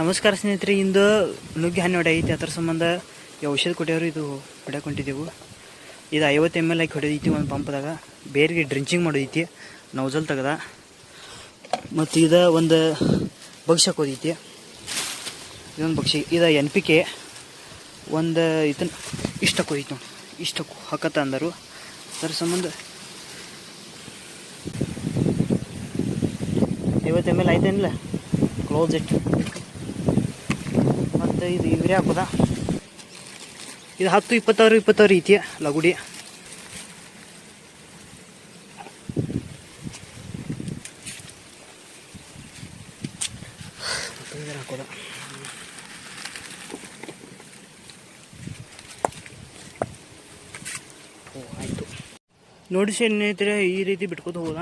ನಮಸ್ಕಾರ ಸ್ನೇಹಿತರೆ, ಇಂದು ನುಗ್ಗಿ ಹನ್ನೆರಡು ಐತಿ ಅದ್ರ ಸಂಬಂಧ ಈ ಔಷಧ ಕೊಟ್ಟಾರು ಇದು ಹೊಡೆಕೊಂಡಿದ್ದೆವು. ಇದು ಐವತ್ತು ಎಂ ಎಲ್ ಹಾಕಿ ಹೊಡೆದೈತಿ ಒಂದು ಪಂಪ್ದಾಗ. ಬೇರಿಗೆ ಡ್ರಿಂಚಿಂಗ್ ಮಾಡೋದೈತಿ ನೌಜಲ್ ತೆಗದ. ಮತ್ತು ಇದು ಒಂದು ಬಗ್ಸ್ ಹಾಕೋದೈತಿ ಇದೊಂದು ಬಗ್ಸಿ ಇದು ಎನ್ ಪಿ ಕೆ ಒಂದು ಇದನ್ನ ಇಷ್ಟು ಹಾಕೋದೈತಿ ನೋಡಿ. ಇಷ್ಟು ಹಾಕತ್ತ ಅಂದರು. ಅದ್ರ ಸಂಬಂಧ ಐವತ್ತು ಎಂ ಎಲ್ ಆಯ್ತೇನಿಲ್ಲ? ಕ್ಲೋಸ್ ಇಟ್ ಇದು ಯೂರಿಯಾ ಹಾಕೋದ ಇದು ಹತ್ತು, ಇಪ್ಪತ್ತಾರು ಇಪ್ಪತ್ತಾರು ಐತಿ ಲಗುಡಿ. ನೋಡಿ ಸ್ನೇಹಿತರೆ, ಈ ರೀತಿ ಬಿಟ್ಕೋತ ಹೋದ